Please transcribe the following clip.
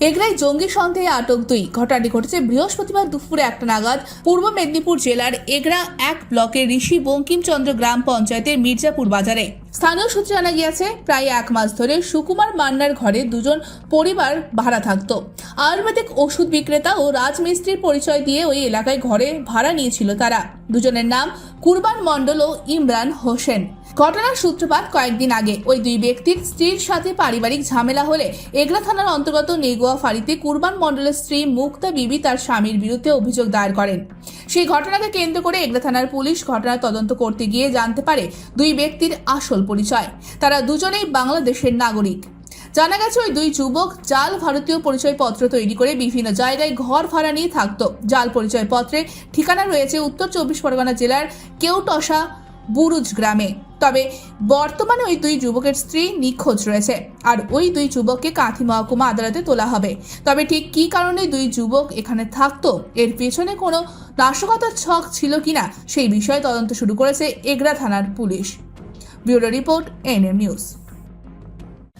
এগরাই জঙ্গি সন্দেহে আটক দুই। ঘটনাটি ঘটেছে বৃহস্পতিবার দুপুরে একটা নাগাদ পূর্ব মেদিনীপুর জেলার এগরা এক ব্লকের ঋষি বঙ্কিমচন্দ্র গ্রাম পঞ্চায়েতের মির্জাপুর বাজারে। স্থানীয় সূত্রে জানা গিয়েছে, প্রায় এক মাস ধরে সুকুমার মান্নার ঘরে দুজন পরিবার ভাড়া থাকতো। আয়ুর্বেদিক ওষুধ বিক্রেতা ও রাজমিস্ত্রির পরিচয় দিয়ে ওই এলাকায় ঘরে ভাড়া নিয়েছিল তারা। দুজনের নাম কুরবান মণ্ডল ও ইমরান হোসেন। ঘটনার সূত্রপাত কয়েকদিন আগে। ওই দুই ব্যক্তির স্ত্রীর সাথে পারিবারিক ঝামেলা হলে এগরা থানার অন্তর্গত নেগুয়া ফাঁড়িতে কুরবান মণ্ডলের স্ত্রী মুক্তা বিবি তার স্বামীর বিরুদ্ধে অভিযোগ দায়ের করেন। সেই ঘটনাকে কেন্দ্র করে এগলা থানার পুলিশ ঘটনার তদন্ত করতে গিয়ে জানতে পারে দুই ব্যক্তির আসল পরিচয়। তারা দুজনেই বাংলাদেশের নাগরিক। জানা গেছে ওই দুই যুবক জাল ভারতীয় পরিচয়পত্র তৈরি করে বিভিন্ন জায়গায় ঘর ভাড়া নিয়ে থাকতো। জাল পরিচয়পত্রে ঠিকানা রয়েছে উত্তর চব্বিশ পরগনা জেলার কেউটসা বুরুজ গ্রামে। তবে বর্তমানে ওই দুই যুবকের স্ত্রী নিখোঁজ রয়েছে আর ওই দুই যুবককে কাঁথি মহকুমা আদালতে তোলা হবে। তবে ঠিক কী কারণে দুই যুবক এখানে থাকতো? এর পেছনে কোনো নাশকতার ছক ছিল কিনা? সেই বিষয়ে তদন্ত শুরু করেছে এগরা থানার police. Bureau report NM news.